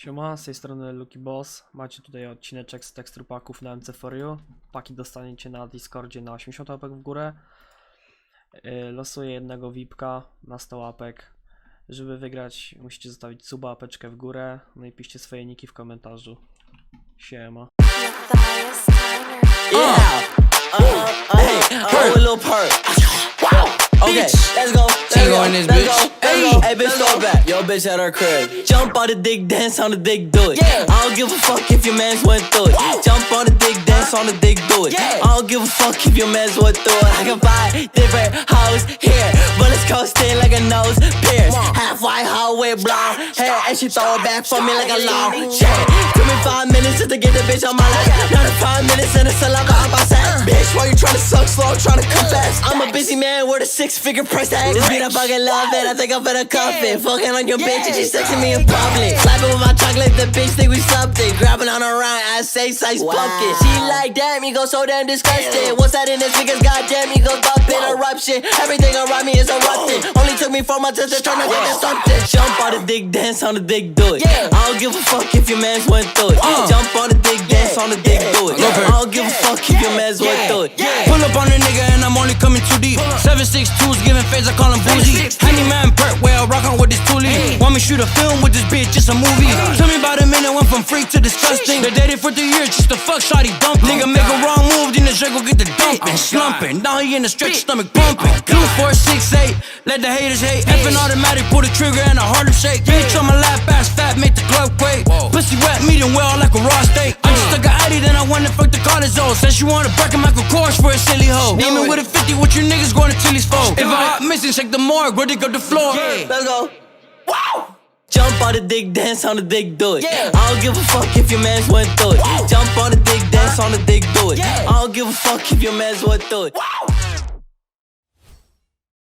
Siema, z tej strony Lucky Boss. Macie tutaj odcineczek z tekstur paków na MC4U. Paki dostaniecie na Discordzie na 80 łapek w górę. Yy, Losuję jednego VIPka na 100 łapek. Żeby wygrać, musicie zostawić suba, łapeczkę w górę. No i piszcie swoje niki w komentarzu. Siema. Yeah. Uh, hey, oh, a little perk. Okay, let's go. Let's go. in this bitch. Go. Hey, bitch, throw it back. Yo, bitch at her crib. Jump on the dick, dance on the dick, do it. Yeah. I don't give a fuck if your mans went through it. Jump on the dick, dance on the dick, do it. I don't give a fuck if your mans went through it. I can buy different hoes here. Bullets coasting like a nose with blonde hair. And she throw it back for me like a long chair. Took me five minutes just to get the bitch on my lap. Now the five minutes and it's a lot I'm outside. Bitch, why you tryna suck slow, tryna come fast? I'm a busy man with a six figure price tag. This beat I fucking love it, I think I'm finna cuff it. Fucking on your bitch and she sexing me in public. Slapping with my chocolate, the bitch think we something. Grabbing on her right, I say size pumpkin. She like, damn, you go so damn disgusted. What's that in this niggas? Goddamn, you go thought interruption. Everything around me is erupting. Only took me four months just to turn it into something. Jump on the dick, dance on the dick, do it. Yeah. I don't give a fuck if your mans went through it. Uh. Jump on the dick, dance on the dick, do it. I don't give a fuck if your mans went through it. Pull up on a nigga and I'm only coming too deep. Seven six twos face, I call him bougie. Handyman perk, well, rockin' with this toolie. Want me shoot a film with this bitch, it's a movie. Tell me about a minute, went from freak to disgusting. They dated for three years, just to fuck shawty dump. Nigga make a wrong move, then the go get the dumping. Slumping, now he in the stretch, stomach pumping. Two, four, six, eight, let the haters hate. Effing automatic, pull the trigger and a harder shake. Bitch on my lap, ass fat, make the club quake. Pussy wet, medium well like a raw steak. And fucked the old. Said she wanna break a Michael Kors for a silly hoe. Name it with a 50, what you niggas going to Tilly's for? If I missing, shake the morgue, where they go the floor. Let's go. Wow. Jump on the dick, dance on the dick, do it. I don't give a fuck if your mans went through it. Jump on the dick, dance on the dick, do it. I don't give a fuck if your mans went through it.